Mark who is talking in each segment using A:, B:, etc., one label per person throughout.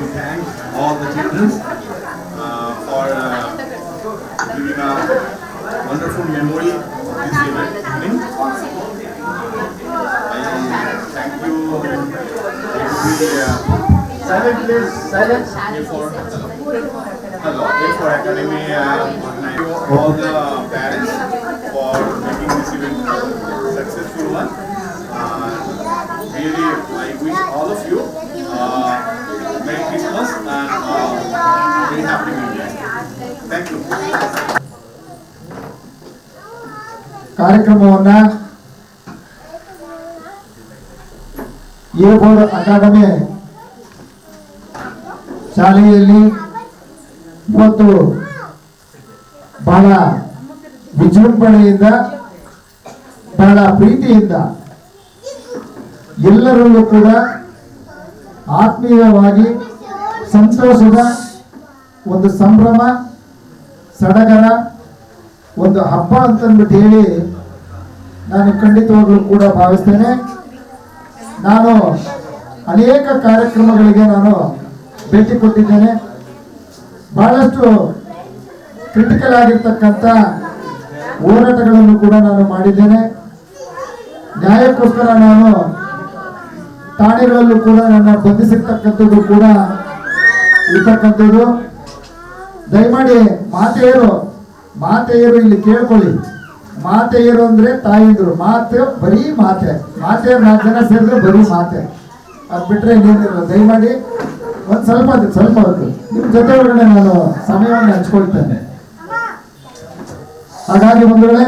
A: to thank all the children uh, for uh, giving a wonderful memory of this event evening. I thank you every uh,
B: Silent please, silent.
A: A4 hello A4 Academy uh, all the parents for making this event successful one. Uh, really, I wish all of you uh, uh.
B: ಕಾರ್ಯಕ್ರಮವನ್ನ four academy ಶಾಲೆಯಲ್ಲಿ ಇವತ್ತು ಬಹಳ ವಿಜೃಂಭಣೆಯಿಂದ ಬಹಳ ಪ್ರೀತಿಯಿಂದ ಎಲ್ಲರಲ್ಲೂ ಕೂಡ ಆತ್ಮೀಯವಾಗಿ ಸಂತೋಷದ ಒಂದು ಸಂಭ್ರಮ, ಸಡಗರ, ಒಂದು ಹಬ್ಬ ಅಂತಂದ್ಬಿಟ್ಟು ಹೇಳಿ ನಾನು ಖಂಡಿತವಾಗ್ಲೂ ಕೂಡ ಭಾವಿಸ್ತೇನೆ. ನಾನು ಅನೇಕ ಕಾರ್ಯಕ್ರಮಗಳಿಗೆ ನಾನು ಭೇಟಿ ಕೊಟ್ಟಿದ್ದೇನೆ. ಬಹಳಷ್ಟು ಕ್ರಿಟಿಕಲ್ ಆಗಿರ್ತಕ್ಕಂಥ ಹೋರಾಟಗಳನ್ನು ಕೂಡ ನಾನು ಮಾಡಿದ್ದೇನೆ. ನ್ಯಾಯಕ್ಕೋಸ್ಕರ ನಾನು ಠಾಣೆಗಳಲ್ಲೂ ಕೂಡ ನನ್ನ ಬಂಧಿಸಿರ್ತಕ್ಕಂಥದ್ದು ಕೂಡ ಇರ್ತಕ್ಕಂಥದ್ದು ದಯಮಾಡಿ ಮಾತೆಯರು ಮಾತೆಯರು ಇಲ್ಲಿ ಕೇಳ್ಕೊಳ್ಳಿ. ಮಾತೆಯರು ಅಂದ್ರೆ ತಾಯಿಂದ್ರು ಮಾತೆ ಬರೀ ಮಾತೆ. ಮಾತೆಯರು ನಾಲ್ಕು ಜನ ಸೇರಿದ್ರೆ ಬರೀ ಮಾತೆ. ಅದು ಬಿಟ್ಟರೆ ಇನ್ನೇನಿಲ್ಲ. ದಯಮಾಡಿ ಒಂದು ಸ್ವಲ್ಪ ಅದು, ಸ್ವಲ್ಪ ಹೊತ್ತು ನಿಮ್ ಜೊತೆ ಒಳಗಡೆ ನಾನು ಸಮಯವನ್ನು ಹಂಚ್ಕೊಳ್ತೇನೆ. ಹಾಗಾಗಿ ಬಂಧುಗಳೇ,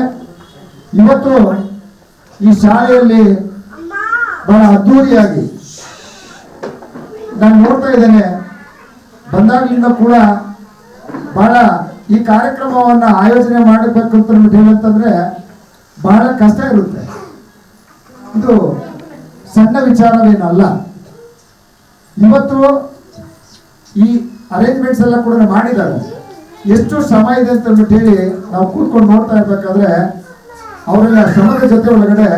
B: ಇವತ್ತು ಈ ಶಾಲೆಯಲ್ಲಿ ಬಹಳ ಅದ್ಧೂರಿಯಾಗಿ ನಾನು ನೋಡ್ತಾ ಇದ್ದೇನೆ. ಬಂದಾಗಲಿಂದ ಕೂಡ ಬಹಳ ಈ ಕಾರ್ಯಕ್ರಮವನ್ನು ಆಯೋಜನೆ ಮಾಡಬೇಕು ಅಂತ ನಮ್ಗೆ ಹೇಳಂತಂದ್ರೆ ಬಹಳ ಕಷ್ಟ ಇರುತ್ತೆ. ಇದು ಸಣ್ಣ ವಿಚಾರವೇನಲ್ಲ. ಇವತ್ತು ಈ ಅರೇಂಜ್ಮೆಂಟ್ಸ್ ಎಲ್ಲ ಕೂಡ ಮಾಡಿದ್ದಾರೆ. ಎಷ್ಟು ಶ್ರಮ ಇದೆ ಅಂತ ಅಂದ್ಬಿಟ್ಟು ಹೇಳಿ ನಾವು ಕೂತ್ಕೊಂಡು ನೋಡ್ತಾ ಇರ್ಬೇಕಾದ್ರೆ ಅವರೆಲ್ಲ ಶ್ರಮದ ಜೊತೆ ಒಳಗಡೆ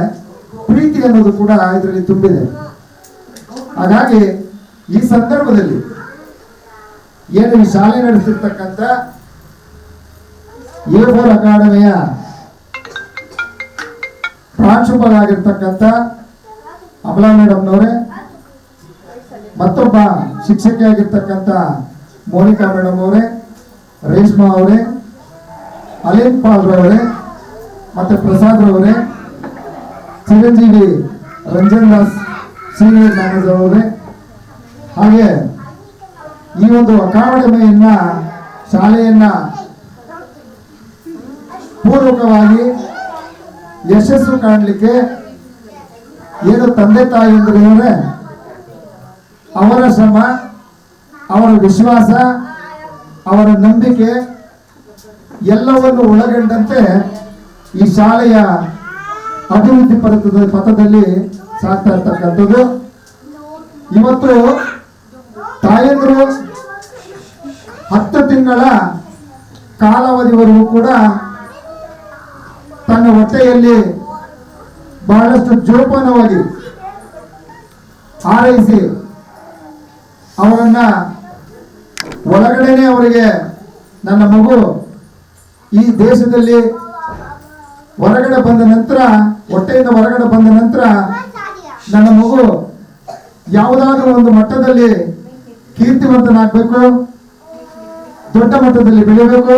B: ಪ್ರೀತಿ ಅನ್ನೋದು ಕೂಡ ಇದರಲ್ಲಿ ತುಂಬಿದೆ. ಹಾಗಾಗಿ ಈ ಸಂದರ್ಭದಲ್ಲಿ ಏನು ಈ ಶಾಲೆ ನಡೆಸಿರ್ತಕ್ಕಂಥ ಎ ಫೋರ್ ಅಕಾಡೆಮಿಯ ಪ್ರಾಂಶುಪಾಲರಾಗಿರ್ತಕ್ಕಂಥ ಅಮಲಾ ಮೇಡಮ್ನವರೇ ಮತ್ತೊಬ್ಬ ಶಿಕ್ಷಕಿಯಾಗಿರ್ತಕ್ಕಂಥ ಮೋನಿಕಾ ಮೇಡಮ್ ಅವರೇ, ರೇಷ್ಮಾ ಅವರೇ, ಅಲೀನ್ ಪಾಲ್ ಮತ್ತು ಮತ್ತೆ ಪ್ರಸಾದ್ ರವರೇ, ಚಿರಂಜೀವಿ ರಂಜನ್ ದಾಸ್ ಸೀನಿಯರ್ ಮ್ಯಾನೇಜರ್ ಅವರೇ. ಹಾಗೆ ಈ ಒಂದು ಅಕಾಡೆಮಿಯನ್ನ, ಶಾಲೆಯನ್ನ ಪೂರ್ವಕವಾಗಿ ಯಶಸ್ಸು ಕಾಣಲಿಕ್ಕೆ ಏನು ತಂದೆ ತಾಯಿ ಎಂದರೆ ಅವರ ಶ್ರಮ, ಅವರ ವಿಶ್ವಾಸ, ಅವರ ನಂಬಿಕೆ ಎಲ್ಲವನ್ನು ಒಳಗೊಂಡಂತೆ ಈ ಶಾಲೆಯ ಅಭಿವೃದ್ಧಿ ಪಥದ ಪಥದಲ್ಲಿ ಸಾಗ್ತಾ ಇರ್ತಕ್ಕಂಥದ್ದು. ಇವತ್ತು ತಾಯಂದ್ರು ತಿಂಗಳ ಕಾಲಾವಧಿವರೆಗೂ ಕೂಡ ತನ್ನ ಹೊಟ್ಟೆಯಲ್ಲಿ ಬಹಳಷ್ಟು ಜೋಪಾನವಾಗಿ ಆರೈಸಿ ಅವರನ್ನ ಒಳಗಡೆನೆ ಅವರಿಗೆ ನನ್ನ ಮಗು ಈ ದೇಶದಲ್ಲಿ ಹೊರಗಡೆ ಬಂದ ನಂತರ, ಹೊಟ್ಟೆಯಿಂದ ಹೊರಗಡೆ ಬಂದ ನಂತರ ನನ್ನ ಮಗು ಯಾವುದಾದ್ರೂ ಒಂದು ಮಟ್ಟದಲ್ಲಿ ಕೀರ್ತಿವಂತನಾಗಬೇಕು. ದೊಡ್ಡ ಮಟ್ಟದಲ್ಲಿ ಬೆಳಿಬೇಕು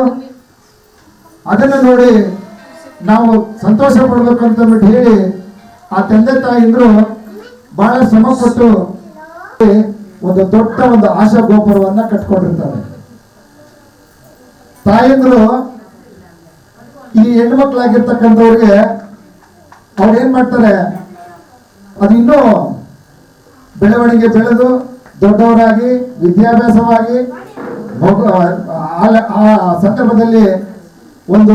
B: ಅದನ್ನು ನೋಡಿ ನಾವು ಸಂತೋಷ ಪಡ್ಬೇಕು ಅಂತ ಅಂದ್ಬಿಟ್ಟು ಹೇಳಿ ಆ ತಂದೆ ತಾಯಿಂದ್ರು ಬಹಳ ಶ್ರಮ ಕೊಟ್ಟು ಒಂದು ದೊಡ್ಡ ಒಂದು ಆಶಾ ಗೋಪುರವನ್ನ ಕಟ್ಕೊಂಡಿರ್ತಾರೆ. ತಾಯಂದ್ರು ಈ ಹೆಣ್ಮಕ್ಳಾಗಿರ್ತಕ್ಕಂಥವ್ರಿಗೆ ಅವ್ರು ಏನ್ ಮಾಡ್ತಾರೆ ಅದಿನ್ನೂ ಬೆಳವಣಿಗೆ ಬೆಳೆದು ದೊಡ್ಡವರಾಗಿ, ವಿದ್ಯಾಭ್ಯಾಸವಾಗಿ ಆ- ಸಂದರ್ಭದಲ್ಲಿ ಒಂದು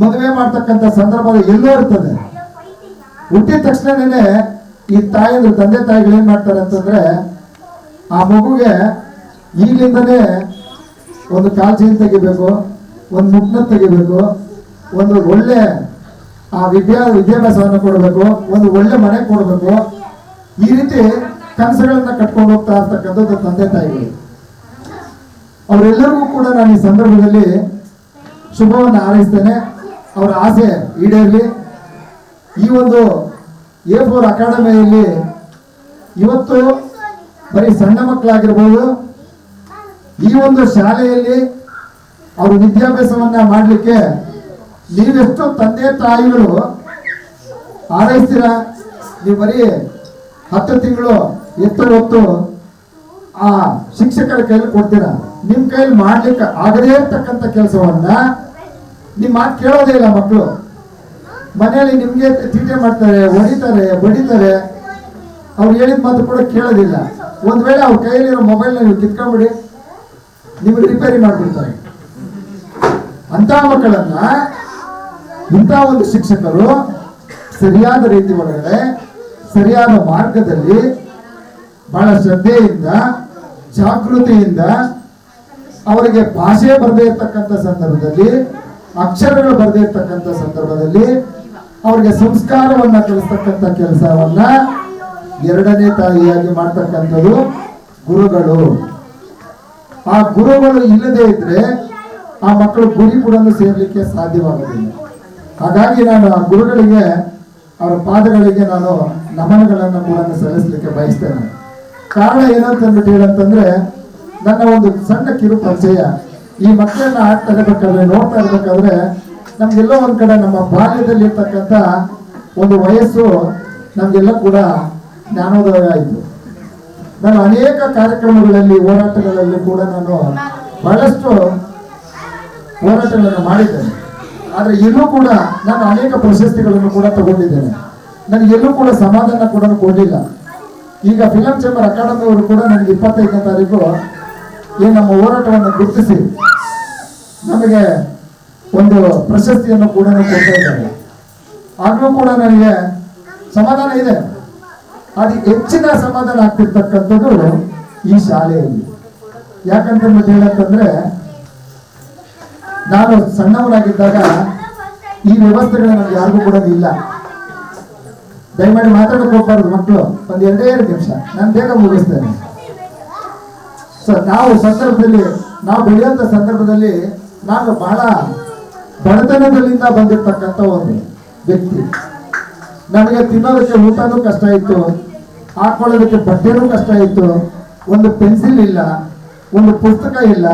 B: ಮದುವೆ ಮಾಡ್ತಕ್ಕಂಥ ಸಂದರ್ಭ ಎಲ್ಲೋ ಇರ್ತದೆ. ಹುಟ್ಟಿದ ತಕ್ಷಣನೇ ಈ ತಾಯಿದ್ರು ತಂದೆ ತಾಯಿಗಳು ಏನ್ ಮಾಡ್ತಾರೆ ಅಂತಂದ್ರೆ, ಆ ಮಗುಗೆ ಈಗಲಿಂದನೇ ಒಂದು ಕಾಲ್ಚೀನ್ ತೆಗಿಬೇಕು, ಒಂದು ಮುಗ್ನ ತೆಗಿಬೇಕು, ಒಂದು ಒಳ್ಳೆ, ಆ ವಿದ್ಯಾ, ವಿದ್ಯಾಭ್ಯಾಸವನ್ನು ಕೊಡಬೇಕು, ಒಂದು ಒಳ್ಳೆ ಮನೆ ಕೊಡಬೇಕು. ಈ ರೀತಿ ಕನಸುಗಳನ್ನ ಕಟ್ಕೊಂಡು ಹೋಗ್ತಾ ಇರ್ತಕ್ಕಂಥದ್ದು ತಂದೆ ತಾಯಿಗಳು. ಅವರೆಲ್ಲರಿಗೂ ಕೂಡ ನಾನು ಈ ಸಂದರ್ಭದಲ್ಲಿ ಶುಭವನ್ನು ಹಾರೈಸ್ತೇನೆ. ಅವರ ಆಸೆ ಈಡೇರಲಿ. ಈ ಒಂದು ಎ ಫೋರ್ ಅಕಾಡೆಮಿಯಲ್ಲಿ ಇವತ್ತು ಬರೀ ಸಣ್ಣ ಮಕ್ಕಳಾಗಿರ್ಬೋದು, ಈ ಒಂದು ಶಾಲೆಯಲ್ಲಿ ಅವರು ವಿದ್ಯಾಭ್ಯಾಸವನ್ನ ಮಾಡಲಿಕ್ಕೆ ನೀವೆಷ್ಟು ತಂದೆ ತಾಯಿಗಳು ಹಾರೈಸ್ತೀರ? ನೀವು ಬರೀ ಹತ್ತು ತಿಂಗಳು ಎತ್ತು ಹೊತ್ತು ಆ ಶಿಕ್ಷಕರ ಕೈಲಿ ಕೊಡ್ತೀರಾ? ನಿಮ್ ಕೈಲಿ ಮಾಡ್ಲಿಕ್ಕೆ ಆಗದೇ ಇರ್ತಕ್ಕಂಥ ಕೆಲಸವನ್ನ ನಿಮ್ ಮಾತು ಕೇಳೋದೇ ಇಲ್ಲ ಮಕ್ಕಳು ಮನೆಯಲ್ಲಿ ನಿಮ್ಗೆ ತೀಟೆ ಮಾಡ್ತಾರೆ, ಹೊಡಿತಾರೆ, ಬಡಿತಾರೆ. ಅವ್ರು ಹೇಳಿದ ಮಾತು ಕೂಡ ಕೇಳೋದಿಲ್ಲ. ಒಂದ್ ವೇಳೆ ಅವ್ರ ಕೈಯಲ್ಲಿರೋ ಮೊಬೈಲ್ನ ನೀವು ಕಿತ್ಕೊಂಡ್ಬಿಡಿ. ನಿಮ್ಗೆ ರಿಪೇರಿ ಮಾಡ್ಬಿಡ್ತಾರೆ. ಅಂತ ಮಕ್ಕಳನ್ನ ಇಂಥ ಒಂದು ಶಿಕ್ಷಕರು ಸರಿಯಾದ ರೀತಿ ಒಳಗಡೆ, ಸರಿಯಾದ ಮಾರ್ಗದಲ್ಲಿ ಬಹಳ ಶ್ರದ್ಧೆಯಿಂದ ಜಾಗೃತಿಯಿಂದ ಅವರಿಗೆ ಭಾಷೆ ಬರದೇ ಇರ್ತಕ್ಕಂಥ ಸಂದರ್ಭದಲ್ಲಿ, ಅಕ್ಷರಗಳು ಬರದೇ ಇರ್ತಕ್ಕಂಥ ಸಂದರ್ಭದಲ್ಲಿ ಅವರಿಗೆ ಸಂಸ್ಕಾರವನ್ನು ಕಲಿಸ್ತಕ್ಕಂಥ ಕೆಲಸವನ್ನ ಎರಡನೇ ತಾಯಿಯಾಗಿ ಮಾಡ್ತಕ್ಕಂಥದ್ದು ಗುರುಗಳು. ಆ ಗುರುಗಳು ಇಲ್ಲದೆ ಇದ್ರೆ ಆ ಮಕ್ಕಳು ಗುರಿ ಕೂಡ ಸೇರ್ಲಿಕ್ಕೆ ಸಾಧ್ಯವಾಗುವುದಿಲ್ಲ ಹಾಗಾಗಿ ನಾನು ಆ ಗುರುಗಳಿಗೆ, ಅವರ ಪಾದಗಳಿಗೆ ನಾನು ನಮನಗಳನ್ನು ಕೂಡ ಸಲ್ಲಿಸಲಿಕ್ಕೆ ಬಯಸ್ತೇನೆ. ಕಾರಣ ಏನಂತ ಅಂದ್ಬಿಟ್ಟು ಹೇಳಂತಂದ್ರೆ, ನನ್ನ ಒಂದು ಸಣ್ಣ ಕಿರು ಪರಿಚಯ. ಈ ಮಕ್ಕಳನ್ನ ಆಡ್ತಾ ಇರ್ಬೇಕಾದ್ರೆ ನೋಡ್ತಾ ಇರ್ಬೇಕಾದ್ರೆ, ನಮ್ಗೆಲ್ಲೋ ಒಂದ್ ಕಡೆ ನಮ್ಮ ಬಾಲ್ಯದಲ್ಲಿ ಇರ್ತಕ್ಕಂಥ ಒಂದು ವಯಸ್ಸು ನಮ್ಗೆಲ್ಲ ಕೂಡ ಜ್ಞಾನೋದಯ ಆಯ್ತು. ನಾನು ಅನೇಕ ಕಾರ್ಯಕ್ರಮಗಳಲ್ಲಿ, ಹೋರಾಟಗಳಲ್ಲಿ ಕೂಡ ನಾನು ಬಹಳಷ್ಟು ಹೋರಾಟಗಳನ್ನು ಮಾಡಿದ್ದೇನೆ. ಆದ್ರೆ ಎಲ್ಲೂ ಕೂಡ ನಾನು ಅನೇಕ ಪ್ರಶಸ್ತಿಗಳನ್ನು ಕೂಡ ತಗೊಂಡಿದ್ದೇನೆ. ನನಗೆ ಎಲ್ಲೂ ಕೂಡ ಸಮಾಧಾನ ಕೂಡ ಕೊಡಲಿಲ್ಲ. ಈಗ ಫಿಲಂ ಚೇಂಬರ್ ಅಕಾಡೆಮಿ ಅವರು ಕೂಡ ನನಗೆ ಇಪ್ಪತ್ತೈದನೇ ತಾರೀಕು ಈ ನಮ್ಮ ಹೋರಾಟವನ್ನು ಗುರುತಿಸಿ ನಮಗೆ ಒಂದು ಪ್ರಶಸ್ತಿಯನ್ನು ಕೂಡ ಕೊಡ್ತಾ ಇದ್ದಾರೆ ಆಗಲೂ ಕೂಡ ನನಗೆ ಸಮಾಧಾನ ಇದೆ. ಅದು ಹೆಚ್ಚಿನ ಸಮಾಧಾನ ಆಗ್ತಿರ್ತಕ್ಕಂಥದ್ದು ಈ ಶಾಲೆಯಲ್ಲಿ. ಯಾಕಂತಂದ್ಬಿಟ್ಟು ಹೇಳಂತಂದ್ರೆ ನಾನು ಸಣ್ಣವನಾಗಿದ್ದಾಗ ಈ ವ್ಯವಸ್ಥೆಗಳು ನನಗೆ ಯಾರಿಗೂ ಕೂಡ ಇಲ್ಲ. ದಯಮಾಡಿ ಮಾತಾಡಕ್ಕೆ ಹೋಗ್ಬಾರ್ದು ಮಕ್ಕಳು ಒಂದು ಎರಡೇ ಎರಡು ನಿಮಿಷ. ನಾನು ಬೇಗ ಮುಗಿಸ್ತೇನೆ. ಸೊ ನಾವು ಸಂದರ್ಭದಲ್ಲಿ, ನಾವು ಬೆಳೆಯುವಂಥ ಸಂದರ್ಭದಲ್ಲಿ ನಾನು ಬಹಳ ಬಡತನದಲ್ಲಿಂದ ಬಂದಿರ್ತಕ್ಕಂಥ ಒಂದು ವ್ಯಕ್ತಿ. ನನಗೆ ತಿನ್ನೋದಕ್ಕೆ ಊಟನೂ ಕಷ್ಟ ಇತ್ತು, ಹಾಕೊಳ್ಳೋದಕ್ಕೆ ಬಟ್ಟೆನೂ ಕಷ್ಟ ಇತ್ತು, ಒಂದು ಪೆನ್ಸಿಲ್ ಇಲ್ಲ, ಒಂದು ಪುಸ್ತಕ ಇಲ್ಲ,